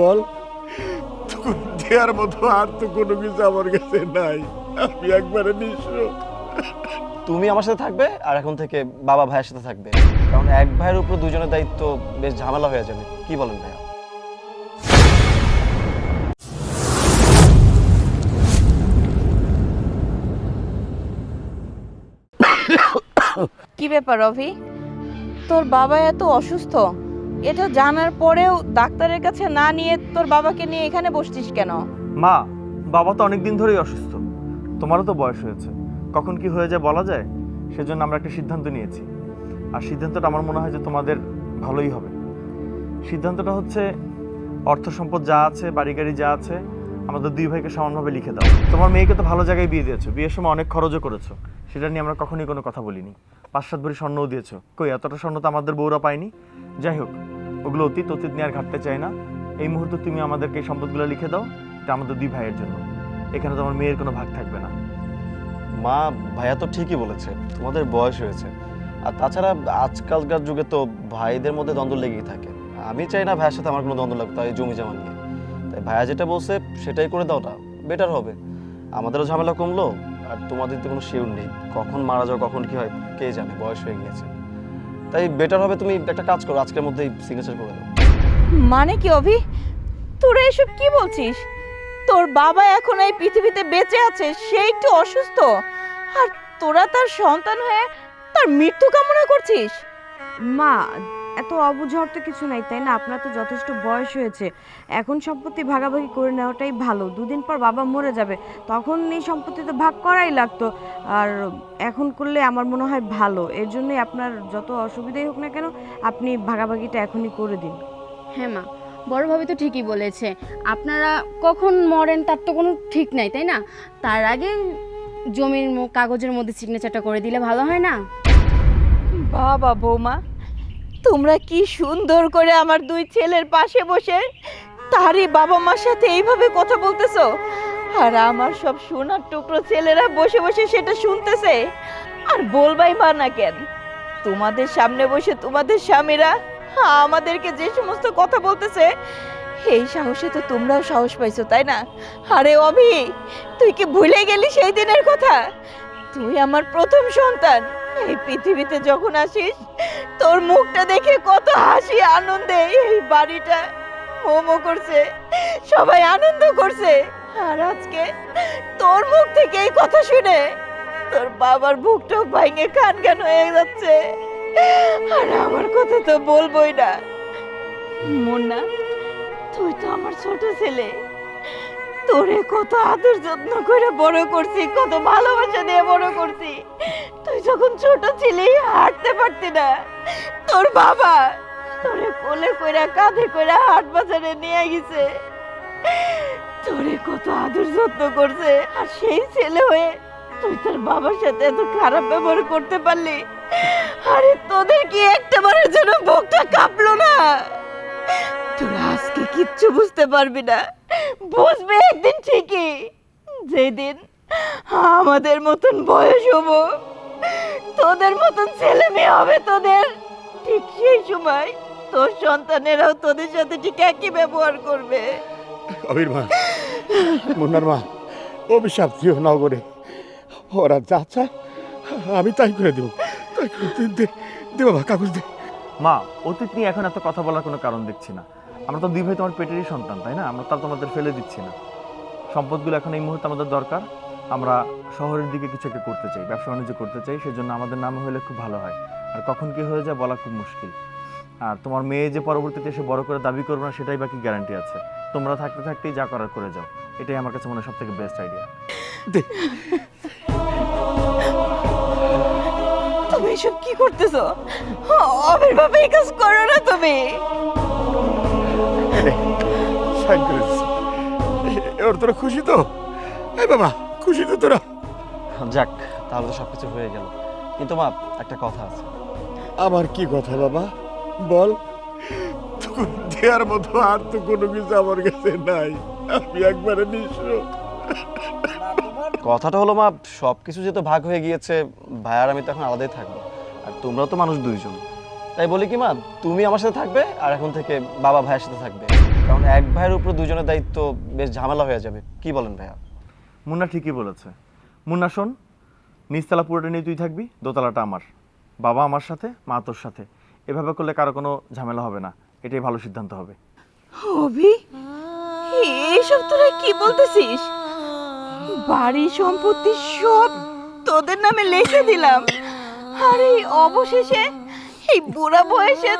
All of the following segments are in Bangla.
বল। তোকে দেওয়ার মতো আর তো কোনো কিছু আমার কাছে নাই। আমি একবারে নিঃস্ব। তুমি আমার সাথে থাকবে আর এখন থেকে বাবা ভাইয়ের সাথে থাকবে। কারণ এক ভাইয়ের উপর দুজনের দায়িত্ব বেশ ঝামেলা হয়ে যাবে। কি বলেন ভাইয়া? কি ব্যাপার রভি? তোর বাবা এত অসুস্থ? এটা জানার পরেও ডাক্তারের কাছে না নিয়ে তোর বাবাকে নিয়ে এখানে বসছিস কেন? মা, বাবা তো অনেক দিন ধরেই অসুস্থ। তোমারও তো বয়স হয়েছে। কখন কি হয়ে যায় বলা যায়? সেজন্য আমরা একটা সিদ্ধান্ত নিয়েছি। আর সিদ্ধান্তটা আমার মনে হয় যে তোমাদের ভালোই হবে। সিদ্ধান্তটা হচ্ছে, অর্থ সম্পদ যা আছে, বাড়ি গাড়ি যা আছে, আমাদের দুই ভাইকে সমানভাবে লিখে দাও। তোমার মেয়েকে তো ভালো জায়গায় বিয়ে দিয়েছ। বিয়ের সময় অনেক খরচও করেছ। সেটা নিয়ে আমরা কখনোই কোনো কথা বলিনি। পাঁচ সাত ভরি স্বর্ণও দিয়েছ। কই, এতটা স্বর্ণ তো আমাদের বউরা পায়নি? যাই হোক ওগুলো অতীত অতীত নিয়ে আর ঘাটতে চাই না। এই মুহূর্তে তুমি আমাদেরকে এই সম্পদগুলো লিখে দাও, এটা আমাদের দুই ভাইয়ের জন্য। এখানে তোমার মেয়ের কোনো ভাগ থাকবে না। মা, ভাইয়া তো ঠিকই বলেছে, তোমাদের বয়স হয়েছে। আর তাছাড়া আজকালকার যুগে তো ভাইদের মধ্যে দ্বন্দ্ব লেগেই থাকে। আমি চাই না ভাইয়ের সাথে আমার কোনো দ্বন্দ্ব লাগতো এই জমি জমা নিয়ে। তাই ভাইয়া যেটা বলছে, সেটাই করে দাও না বেটার হবে। আমাদেরও ঝামেলা কমলো, আর তোমাদের তো কোনো শিউর নেই। কখন মারা যাও কখন কি হয়, কে জানে, বয়স হয়ে গিয়েছে। তাই বেটার হবে তুমি একটা কাজ করো আজকের মধ্যেই সিগনেচার করে দাও মানে কি অভি? তোরা এসব কি বলছিস? তোর বাবা এখন এই পৃথিবীতে বেঁচে আছে সে একটু অসুস্থ। আর তোরা তার সন্তান হয়ে তার মৃত্যু কামনা করছিস? মা এত অবুঝর তো কিছু নাই তাই না? আপনার তো যথেষ্ট বয়স হয়েছে। এখন সম্পত্তি ভাগাভাগি করে নেওয়াটাই ভালো। দুদিন পর বাবা মরে যাবে তখন এই সম্পত্তি তো ভাগ করাই লাগতো। আর এখন করলে আমার মনে হয় ভালো। এর জন্যই আপনার যত অসুবিধাই হোক না কেন আপনি ভাগাভাগিটা এখনই করে দিন। হ্যাঁ মা বড়ভাবে তো ঠিকই বলেছে। আপনারা কখন মরেন তার তো কোনো ঠিক নাই তাই না? তার আগে জমির কাগজের মধ্যে সিগনেচারটা করে দিলে ভালো হয় না? বাবা বৌমা। তোমরা কি সুন্দর করে আমার দুই ছেলের পাশে বসে তারই বাবা মার সাথে এইভাবে কথা বলতেছো? আর আমার সব সোনার টুকরো ছেলেরা বসে বসে সেটা শুনতেছে। আর বলবাই বা না কেন? তোমাদের সামনে বসে তোমাদের স্বামীরা আমাদেরকে যে সমস্ত কথা বলতেছে, এই সাহসে তো তোমরাও সাহস পাইছো, তাই না? আরে অভি, তুই কি ভুলে গেলি সেই দিনের কথা? তুই আমার প্রথম সন্তান। এই পৃথিবীতে যখন আসিস, তোর মুখটা দেখে কত হাসি, আনন্দে এই বাড়িটা মোমো করছে, সবাই আনন্দ করছে। আর আজকে তোর মুখ থেকে এই কথা শুনে তোর বাবার বুকটাও ভাঙে খান খান হয়ে যাচ্ছে। আর আমার কথা তো বলবোই না। মুন্না, তুই তো আমার ছোট ছেলে। তোরে কত আদর যত্ন করে বড় করছি, কত ভালোবাসা দিয়ে বড় করছি। তুই যখন ছোট ছিলি, হাঁটতে পারতি না। তোর বাবা তোরে কোলে কইরা, কাঁধে কইরা হাট বাজারে নিয়ে গেছে। তোরে কত আদর যত্ন করছে, আর সেই ছেলে হয়ে তুই তোর বাবার সাথে এত খারাপ ব্যবহার করতে পারলি। আরে তোদের কি একটা বারের জন্য বুকটা কাঁপলো না? তোরা আজকে কিচ্ছু বুঝতে পারবি না। বুঝবে একদিন ঠিকই। যেদিন আমাদের মতন বয়স হব তোদের মতন ছেলে মেয়ে হবে তোদের। ঠিক সেই সময় তোর সন্তানেরাও তোদের সাথে ঠিক একই ব্যবহার করবে। আবির মা মুন্নার মা অভিশাপ দিও না করে ওরা যা চায় আমি তাই করে দেবো। তাই করে দে- দে দে বাবা কাগজ দে। মা অতীত নিয়ে এখন এত কথা বলার কোনো কারণ দেখছি না। আমরা তো দুই ভাই তোমার পেটেরই সন্তান, তাই না? আমরা তো তোমাদের ফেলে দিচ্ছি না। সম্পদগুলো এখন এই মুহূর্তে আমাদের দরকার। আমরা শহরের দিকে কিছু একটা করতে চাই, ব্যবসা বাণিজ্য করতে চাই, সেজন্য আমাদের নামে হলে খুব ভালো হয়। আর কখন কি হয়ে যায় বলা খুব মুশকিল। আর তোমার মেয়ে যে পরবর্তীতে এসে বড় করে দাবি করবে না, সেটাই বাকি গ্যারান্টি আছে। তোমরা থাকতে থাকতেই যা করার করে যাও। এটাই আমার কাছে মনে হয় সব থেকে বেস্ট আইডিয়া তুমি এসব কি করতেছো? আবির্ভাবে এই কাজ করো না তুমি। সাইন করে এবার তোরা খুশি তো? এই বাবা খুশি তো তোরা? যাক তাহলে তো সব কিছু হয়ে গেল। কিন্তু মা একটা কথা আছে। আমার কি কথা বাবা? বল। দেওয়ার মতো আর তো কোনো কিছু আমার কাছে নাই। আমি একবারে নিঃস্ব। কথাটা হলো মা সব কিছু যেহেতু ভাগ হয়ে গিয়েছে ভাই আর আমি তো এখন আলাদাই থাকব। আর তোমরা তো মানুষ দুইজন। তাই বলি কি মা তুমি আমার সাথে থাকবে আর এখন থেকে বাবা ভাইয়ের সাথে থাকবে। কারণ এক ভাইয়ের উপর দুজনের দায়িত্ব বেশ ঝামেলা হয়ে যাবে। কি বলেন ভাইয়া? মুন্না ঠিকই বলেছে। মুন্না শোন নিচতলা পুরোটা নিয়ে তুই থাকবি দোতলাটা আমার। বাবা আমার সাথে মা তোর সাথে। এভাবে করলে কারও কোনো ঝামেলা হবে না। এটাই ভালো সিদ্ধান্ত হবে। অভি এইসব তোরা কি বলতেছিস? বাড়ি সম্পত্তি সব তোদের নামে লিখে দিলাম। আর এই অবশেষে এই বুড়া বয়সে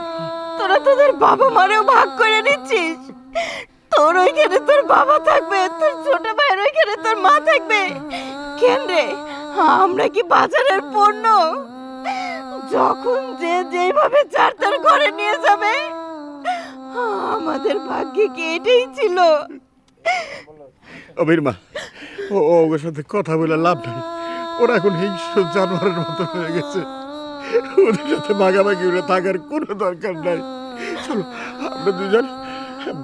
তোরা তোদের বাবা মারেও ভাগ করে নিচ্ছিস। তোর ওইখানে তোর বাবা থাকবে, তোর ছোট ভাইয়ের ওইখানে তোর মা থাকবে। কেন রে? আমরা কি বাজারের পণ্য? যখন যে যেভাবে চার তার ঘরে নিয়ে যাবে, আমাদের ভাগ্যে কি এটাই ছিল? অবির মা, ও ওর সাথে কথা বলে লাভ নেই। ওরা এখন হিংস্র জানোয়ারের মতো হয়ে গেছে। ওদের সাথে ভাগাভাগি ওরা থাকার কোনো দরকার নাই। চলো আমরা দুজন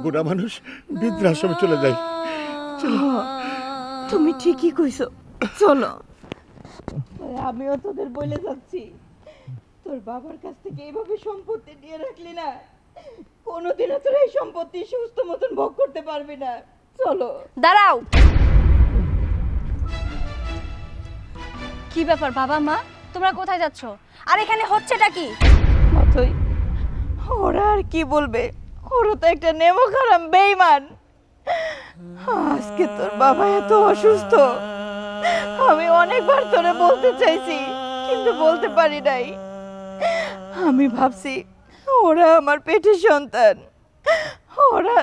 বুড়া মানুষ বৃদ্ধাশ্রমে চলে যাই। তুমি ঠিকই কইছো। চলো। আমিও তোদের বলে যাচ্ছি। তোর বাবার কাছ থেকে এইভাবে সম্পত্তি নিয়ে রাখলি না। কোনোদিনও তোর এই সম্পত্তি সুস্থ মতন ভোগ করতে পারবি না। চলো। দাঁড়াও। কি ব্যাপার বাবা মা তোমরা কোথায় যাচ্ছ? আর এখানে হচ্ছেটা কি? অথই ওরা আর কি বলবে? ওরা তো একটা নেমো খারাম বেইমান। আজকে তোর বাবা এত অসুস্থ। আমি অনেকবার তোরে বলতে চাইছি, কিন্তু বলতে পারি নাই। আমি ভাবছি, ওরা আমার পেটের সন্তান। ওরা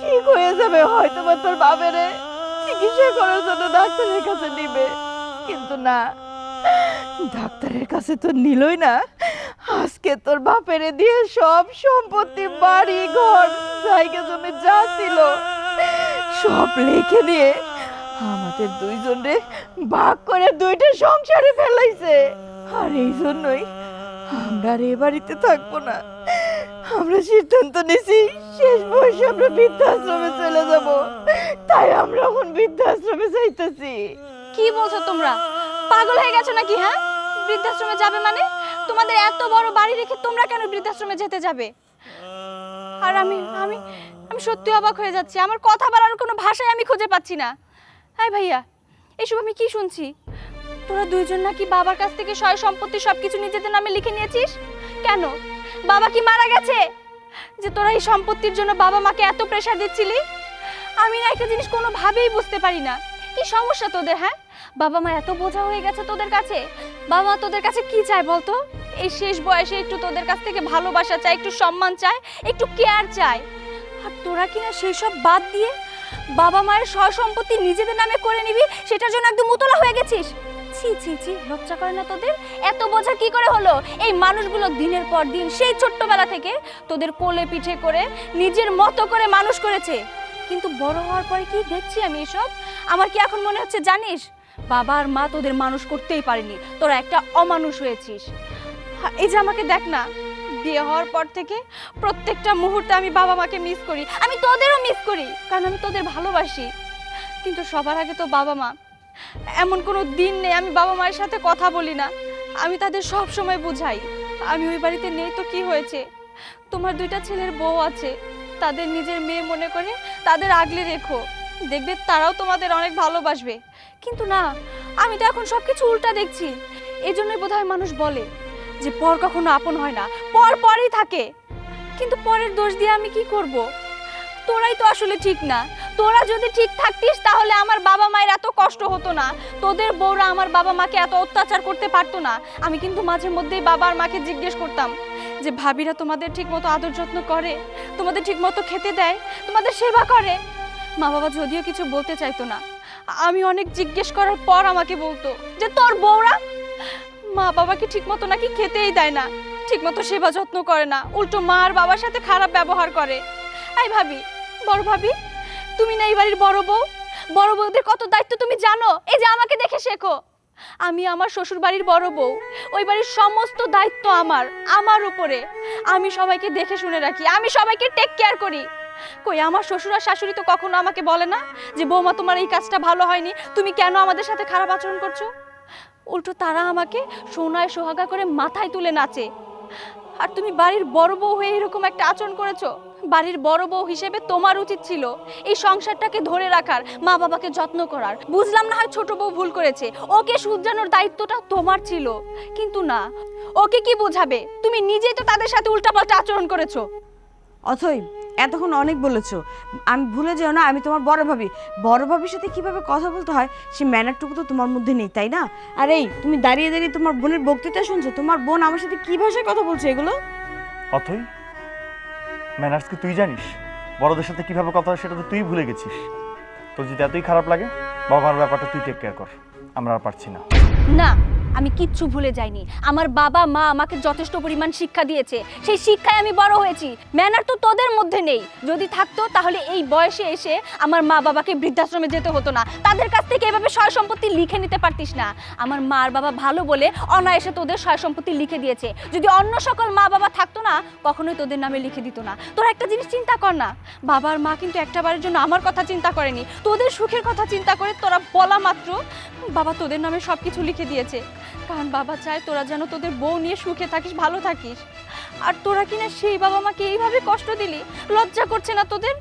ঠিক হয়ে যাবে হয়তো বা তোর বাবেরে চিকিৎসা করার জন্য ডাক্তারের কাছে নিবে কিন্তু না ডাক্তারের কাছে তো নিলই না। আজকে তোর বাপেরে দিয়ে সব সম্পত্তি, বাড়ি, ঘর, জায়গা জমি যা ছিল, সব লিখে দিয়ে আমাদের দুইজনে ভাগ করে দুইটা সংসারে ফেলাইছে। আর এই জন্যই আমরা আর এ বাড়িতে থাকব না। আমরা সিদ্ধান্ত নিছি, শেষ বয়সে আমরা বৃদ্ধাশ্রমে চলে যাব। তাই আমরা এখন বৃদ্ধাশ্রমে যাইতেছি। কি বলছো তোমরা? পাগল হয়ে গেছো নাকি হ্যাঁ? বৃদ্ধাশ্রমে যাবে মানে? তোমাদের এত বড় বাড়ি রেখে তোমরা কেন বৃদ্ধাশ্রমে যেতে যাবে? আর আমি আমি আমি সত্যি অবাক হয়ে যাচ্ছি। আমার কথা বলার কোনো ভাষাই আমি খুঁজে পাচ্ছি না। হ্যাঁ ভাইয়া, এসব আমি কি শুনছি? তোরা দুইজন নাকি বাবার কাছ থেকে সয় সম্পত্তি সবকিছু নিজেদের নামে লিখে নিয়েছিস? কেন? বাবা কি মারা গেছে? যে তোরা এই সম্পত্তির জন্য বাবা মাকে এত প্রেশার দিচ্ছিলি? আমি না একটা জিনিস কোনোভাবেই বুঝতে পারি না। কি সমস্যা তোদের হ্যাঁ? বাবা মা এত বোঝা হয়ে গেছে তোদের কাছে? বাবা মা তোদের কাছে কি চায় বলতো? এই শেষ বয়সে একটু তোদের কাছ থেকে ভালোবাসা চায়, একটু সম্মান চায়, একটু কেয়ার চায়। আর তোরা কিনা সেই সব বাদ দিয়ে বাবা মায়ের সয় সম্পত্তি নিজেদের নামে করে নিবি? সেটার জন্য একদম উতলা হয়ে গেছিস? ছি ছি ছি, লজ্জা করে না তোদের? এত বোঝা কি করে হলো? এই মানুষগুলো দিনের পর দিন সেই ছোট্টবেলা থেকে তোদের কোলে পিঠে করে, নিজের মতো করে মানুষ করেছে। কিন্তু বড় হওয়ার পরে কি দেখছি আমি এসব? আমার কি এখন মনে হচ্ছে, জানিস? বাবা আর মা তোদের মানুষ করতেই পারেনি। তোরা একটা অমানুষ হয়েছিস। এই যে আমাকে দেখ না, বিয়ে হওয়ার পর থেকে প্রত্যেকটা মুহূর্তে আমি বাবা মাকে মিস করি। আমি তোদেরও মিস করি, কারণ আমি তোদের ভালোবাসি। কিন্তু সবার আগে তো বাবা মা। এমন কোনো দিন নেই আমি বাবা মায়ের সাথে কথা বলি না। আমি তাদের সব সময় বুঝাই। আমি ওই বাড়িতে নেই তো কি হয়েছে? তোমার দুইটা ছেলের বউ আছে। তাদের নিজের মেয়ে মনে করে তাদের আগলে রেখো। দেখবে তারাও তোমাদের অনেক ভালোবাসবে। কিন্তু না, আমি তো এখন সব কিছু উল্টা দেখছি। এই জন্যই বোধহয় মানুষ বলে যে পর কখনো আপন হয় না, পর পরেই থাকে। কিন্তু পরের দোষ দিয়ে আমি কি করব? তোরাই তো আসলে ঠিক না। তোরা যদি ঠিক থাকতিস, তাহলে আমার বাবা মায়ের এত কষ্ট হতো না। তোদের বউরা আমার বাবা মাকে এত অত্যাচার করতে পারতো না। আমি কিন্তু মাঝে মধ্যেই বাবা আর মাকে জিজ্ঞেস করতাম যে, ভাবিরা তোমাদের ঠিক মতো আদর যত্ন করে? তোমাদের ঠিক মতো খেতে দেয়? তোমাদের সেবা করে? মা বাবা যদিও কিছু বলতে চাইতো না, আমি অনেক জিজ্ঞেস করার পর আমাকে বলতো যে, তোর বউরা মা বাবাকে ঠিক মতো নাকি খেতেই দেয় না? ঠিক মতো সেবা যত্ন করে না, উল্টো মা আর বাবার সাথে খারাপ ব্যবহার করে। এই ভাবি, বড় ভাবি, তুমি না এই বাড়ির বড় বউ? বড় বউদের কত দায়িত্ব তুমি জানো? এই যে আমাকে দেখে শেখো। আমি আমার শ্বশুর বাড়ির বড় বউ, ওই বাড়ির সমস্ত দায়িত্ব আমার আমার উপরে। আমি সবাইকে দেখে শুনে রাখি, আমি সবাইকে টেক কেয়ার করি। কই, আমার শ্বশুর আর শাশুড়ি তো কখনো আমাকে বলে না যে, বৌমা, তোমার এই কাজটা ভালো হয়নি, তুমি কেন আমাদের সাথে খারাপ আচরণ করছ? উল্টো তারা আমাকে সোনায় সোহাগা করে মাথায় তুলে নাচে। আর তুমি বাড়ির বড় বউ হয়ে এরকম একটা আচরণ করেছ? বাড়ির বড় বউ হিসেবে তোমার উচিত ছিল এই সংসারটাকে ধরে রাখার, মা বাবাকে যত্ন করার। বুঝলাম না হয় ছোট বউ ভুল করেছে। ওকে শুধরানোর দায়িত্বটা তোমার ছিল। কিন্তু না, ওকে কি বোঝাবে? তুমি নিজেই তো তাদের সাথে উল্টাপাল্টা আচরণ করেছ। অথই এতক্ষণ অনেক বলেছ। আমি ভুলে যেও না আমি তোমার বড় ভাবি। বড় ভাবির সাথে কীভাবে কথা বলতে হয় সে ম্যানারটুকু তো তোমার মধ্যে নেই তাই না? আর এই তুমি দাঁড়িয়ে দাঁড়িয়ে তোমার বোনের বক্তৃতা শুনছো তোমার বোন আমার সাথে কি ভাষায় কথা বলছে এগুলো? অথই ম্যানার্স কি তুই জানিস? বড়দের সাথে কীভাবে কথা হয় সেটা তো তুই ভুলে গেছিস। তোর যদি এতই খারাপ লাগে বাবার ব্যাপারটা তুই টেক কেয়ার কর আমরা আর পারছি না। না আমি কিচ্ছু ভুলে যাইনি। আমার বাবা, মা আমাকে যথেষ্ট পরিমাণ শিক্ষা দিয়েছে। সেই শিক্ষায় আমি বড় হয়েছি। ম্যানার তো তোদের মধ্যে নেই। যদি থাকতো, তাহলে এই বয়সে এসে আমার মা বাবাকে বৃদ্ধাশ্রমে যেতে হতো না। তাদের কাছ থেকে এভাবে সয় সম্পত্তি লিখে নিতে পারতিস না। আমার মা আর বাবা ভালো বলে অনায়াসে তোদের সয় সম্পত্তি লিখে দিয়েছে। যদি অন্য সকল মা বাবা থাকতো না, কখনোই তোদের নামে লিখে দিত না। তোরা একটা জিনিস চিন্তা কর না। বাবা আর মা কিন্তু একটা বারের জন্য আমার কথা চিন্তা করেনি। তোদের সুখের কথা চিন্তা করে তোরা বলা মাত্র বাবা তোদের নামে সব কিছু লিখে দিয়েছে। কারণ বাবা চায় তোরা যেন তোদের বউ নিয়ে সুখে থাকিস ভালো থাকিস। আর তোরা কিনা সেই বাবা মাকে এইভাবে কষ্ট দিলি? লজ্জা করছে না তোদের?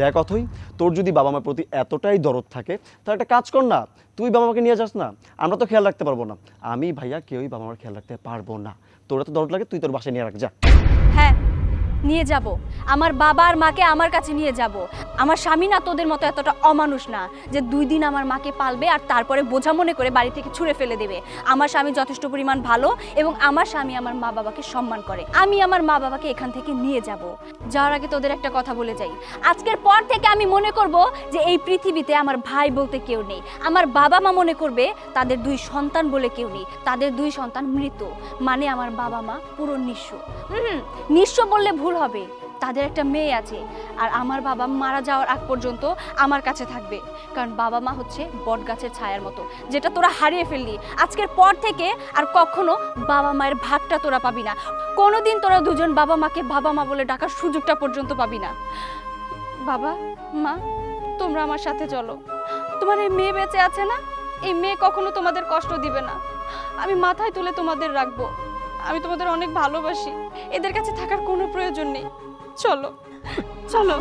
দেখ অথই তোর যদি বাবা মার প্রতি এতটাই দরদ থাকে তাহলে একটা কাজ কর না তুই বাবা মাকে নিয়ে যাস না আমরা তো খেয়াল রাখতে পারব না। আমি ভাইয়া কেউই বাবা মার খেয়াল রাখতে পারব না। তোরা তো দরদ লাগে তুই তোর বাসায় নিয়ে রাখ যা। হ্যাঁ নিয়ে যাব। আমার বাবা আর মাকে আমার কাছে নিয়ে যাব। আমার স্বামী না তোদের মতো এতটা অমানুষ না যে দুই দিন আমার মাকে পালবে আর তারপরে বোঝা মনে করে বাড়ি থেকে ছুঁড়ে ফেলে দেবে। আমার স্বামী যথেষ্ট পরিমাণ ভালো এবং আমার স্বামী আমার মা বাবাকে সম্মান করে। আমি আমার মা বাবাকে এখান থেকে নিয়ে যাব। যাওয়ার আগে তোদের একটা কথা বলে যাই। আজকের পর থেকে আমি মনে করব যে এই পৃথিবীতে আমার ভাই বলতে কেউ নেই। আমার বাবা মা মনে করবে তাদের দুই সন্তান বলে কেউ নেই। তাদের দুই সন্তান মৃত। মানে আমার বাবা মা পুরো নিঃস্ব। হুম, নিঃস্ব বললে ভুল হবে। তাদের একটা মেয়ে আছে আর আমার বাবা মারা যাওয়ার আগ পর্যন্ত আমার কাছে থাকবে। কারণ বাবা মা হচ্ছে বট গাছের ছায়ার মতো, যেটা তোরা হারিয়ে ফেললি। আজকের পর থেকে আর কখনো বাবা মায়ের ভাগটা তোরা পাবি না। কোনোদিন তোরা দুজন বাবা মাকে বাবা মা বলে ডাকার সুযোগটা পর্যন্ত পাবি না। বাবা, মা, তোমরা আমার সাথে চলো। তোমার এই মেয়ে বেঁচে আছে না? এই মেয়ে কখনো তোমাদের কষ্ট দিবে না। আমি মাথায় তুলে তোমাদের রাখব। আমি তোমাদের অনেক ভালোবাসি। এদের কাছে থাকার কোনো প্রয়োজন নেই। চলো চলো।